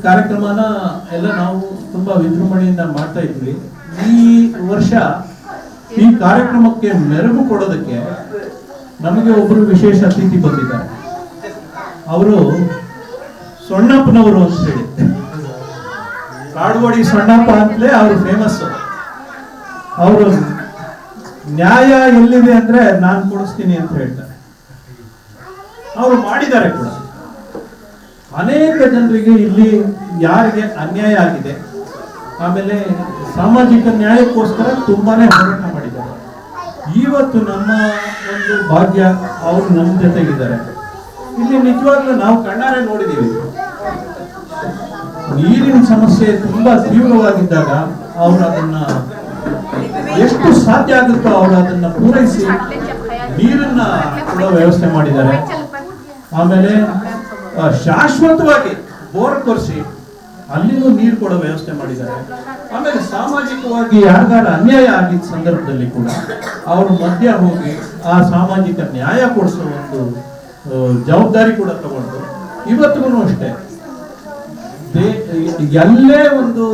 C: ಕಾರ್ಯಕ್ರಮನ ಎಲ್ಲ ನಾವು ತುಂಬಾ ವಿಜೃಂಭಣೆಯಿಂದ ಮಾಡ್ತಾ ಇದ್ವಿ. ಈ ವರ್ಷ ಈ ಕಾರ್ಯಕ್ರಮಕ್ಕೆ ಮೆರುಗು ಕೊಡೋದಕ್ಕೆ ನಮಗೆ ಒಬ್ಬರು ವಿಶೇಷ ಅತಿಥಿ ಬಂದಿದ್ದಾರೆ. ಅವರು ಸೊಣ್ಣಪ್ಪನವರು ಅಂತ ಹೇಳಿ. ಕಾಡುಗೋಡಿ ಸೊಣ್ಣಪ್ಪ ಅಂತಲೇ ಅವರು ಫೇಮಸ್ ಅವರು ನ್ಯಾಯ ಎಲ್ಲಿದೆ ಅಂದ್ರೆ ನಾನು ಕೊಡಿಸ್ತೀನಿ ಅಂತ ಹೇಳ್ತಾರೆ. ಅವರು ಮಾಡಿದ್ದಾರೆ ಕೂಡ. ಅನೇಕ ಜನರಿಗೆ ಇಲ್ಲಿ ಯಾರಿಗೆ ಅನ್ಯಾಯ ಆಗಿದೆ. ಆಮೇಲೆ ಸಾಮಾಜಿಕ ನ್ಯಾಯಕ್ಕೋಸ್ಕರ ತುಂಬಾನೇ ಹೋರಾಟ ಮಾಡಿದ್ದಾರೆ. ಇವತ್ತು ನಮ್ಮ ಒಂದು ಭಾಗ್ಯ ಅವರು ನಮ್ಮ ಜೊತೆಗಿದ್ದಾರೆ. ಇಲ್ಲಿ ನಿಜವಾಗ್ಲೂ ನಾವು ಕಣ್ಣಾರೆ ನೋಡಿದೀವಿ ನೀರಿನ ಸಮಸ್ಯೆ ತುಂಬಾ ತೀವ್ರವಾಗಿದ್ದಾಗ ಅವರು ಅದನ್ನ ಎಷ್ಟು ಸಾಧ್ಯ ಆಗುತ್ತೋ ಅವರು ಅದನ್ನ ಪೂರೈಸಿ ನೀರನ್ನ ಕೂಡ ವ್ಯವಸ್ಥೆ ಮಾಡಿದ್ದಾರೆ. ಆಮೇಲೆ ಶಾಶ್ವತವಾಗಿ ಬೋರ್ ಕೊರೆಸಿ ಅಲ್ಲಿನೂ ನೀರು ಕೊಡೋ ವ್ಯವಸ್ಥೆ ಮಾಡಿದ್ದಾರೆ. ಆಮೇಲೆ ಸಾಮಾಜಿಕವಾಗಿ ಯಾರಿಗಾರ ಅನ್ಯಾಯ ಆಗಿದ್ದ ಸಂದರ್ಭದಲ್ಲಿ ಕೂಡ ಅವರು ಮಧ್ಯ ಹೋಗಿ ಆ ಸಾಮಾಜಿಕ ನ್ಯಾಯ ಕೊಡಿಸೋ ಒಂದು ಜವಾಬ್ದಾರಿ ಕೂಡ ತಗೊಂಡು ಇವತ್ತಿಗೂ ಅಷ್ಟೇ. ಎಲ್ಲೇ ಒಂದು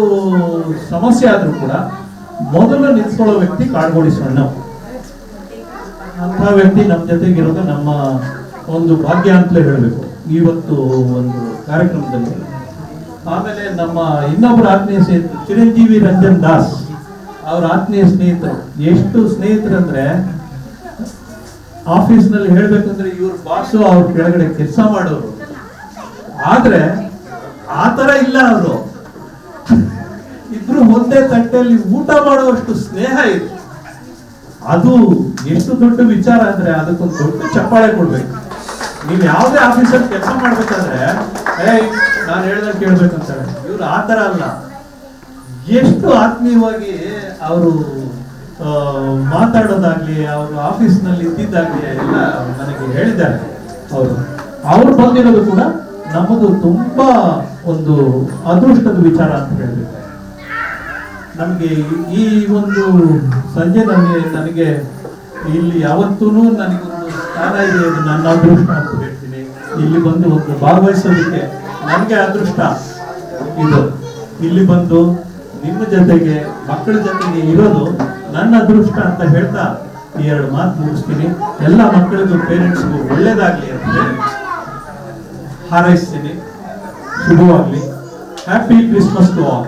C: ಸಮಸ್ಯೆ ಆದರೂ ಕೂಡ ಮೊದಲು ನಿಂತ್ಕೊಳ್ಳೋ ವ್ಯಕ್ತಿ ಕಾಡ್ಗೋಡಿ ಸಣ್ಣ ಅಂಥ ವ್ಯಕ್ತಿ ನಮ್ಮ ಜೊತೆಗಿರೋದು ನಮ್ಮ ಒಂದು ಭಾಗ್ಯ ಅಂತಲೇ ಹೇಳಬೇಕು. ಇವತ್ತು ಒಂದು ಕಾರ್ಯಕ್ರಮದಲ್ಲಿ. ಆಮೇಲೆ ನಮ್ಮ ಇನ್ನೊಬ್ಬರ ಆತ್ಮೀಯ ಸ್ನೇಹಿತರು ಚಿರಂಜೀವಿ ರಂಜನ್ ದಾಸ್ ಅವ್ರ ಆತ್ಮೀಯ ಸ್ನೇಹಿತರು. ಎಷ್ಟು ಸ್ನೇಹಿತರಂದ್ರೆ ಆಫೀಸ್ನಲ್ಲಿ ಹೇಳ್ಬೇಕಂದ್ರೆ ಇವ್ರ ಬಾಸು ಅವ್ರ ಕೆಳಗಡೆ ಕೆಲಸ ಮಾಡೋರು. ಆದ್ರೆ ಆತರ ತರ ಇಲ್ಲ ಅವರು. ಇಬ್ರು ಒಂದೇ ತಟ್ಟೆಯಲ್ಲಿ ಊಟ ಮಾಡುವಷ್ಟು ಸ್ನೇಹ ಇದೆ ಅದು ಎಷ್ಟು ದೊಡ್ಡ ವಿಚಾರ ಅಂದ್ರೆ ಅದಕ್ಕೊಂದು ದೊಡ್ಡ ಚಪ್ಪಾಳೆ ಕೊಡ್ಬೇಕು. ನೀವ್ ಯಾವುದೇ ಆಫೀಸಲ್ಲಿ ಕೆಲಸ ಮಾಡ್ಬೇಕಾದ್ರೆ, ಏಯ್, ನಾನು ಹೇಳ್ದಾಗ ಕೇಳ್ಬೇಕಂತಾರೆ ಇವ್ರು ಆ ತರ ಅಲ್ಲ. ಎಷ್ಟು ಆತ್ಮೀಯವಾಗಿ ಅವರು ಮಾತಾಡೋದಾಗ್ಲಿ, ಅವರು ಆಫೀಸ್ನಲ್ಲಿ ಇದ್ದಿದ್ದಾಗ್ಲಿ ಎಲ್ಲ ನನಗೆ ಹೇಳಿದ್ದಾರೆ ಅವರು. ಅವ್ರು ಬಂದಿರೋದು ಕೂಡ ನಮ್ಮದು ತುಂಬಾ ಒಂದು ಅದೃಷ್ಟದ ವಿಚಾರ ಅಂತ ಹೇಳ್ಬೇಕು. ನಮಗೆ ಈ ಒಂದು ಸಂಜೆ ನನಗೆ ನನಗೆ ಇಲ್ಲಿ ಯಾವತ್ತೂ ನನಗೊಂದು ನನ್ನ ಅದೃಷ್ಟ ಅಂತ ಹೇಳ್ತೀನಿ. ಇಲ್ಲಿ ಬಂದು ಒಂದು ಭಾಗವಹಿಸೋದಕ್ಕೆ ನನಗೆ ಅದೃಷ್ಟ ಇದು. ಇಲ್ಲಿ ಬಂದು ನಿಮ್ಮ ಜೊತೆಗೆ ಮಕ್ಕಳ ಜೊತೆಗೆ ಇರೋದು ನನ್ನ ಅದೃಷ್ಟ ಅಂತ ಹೇಳ್ತಾ ಈ ಎರಡು ಮಾತು ಮುಗಿಸ್ತೀನಿ. ಎಲ್ಲ ಮಕ್ಕಳಿಗೂ ಪೇರೆಂಟ್ಸ್ಗೂ ಒಳ್ಳೇದಾಗ್ಲಿ ಅಂತ ಹಾರೈಸ್ತೀನಿ. ಶುಭವಾಗ್ಲಿ. Happy Christmas to all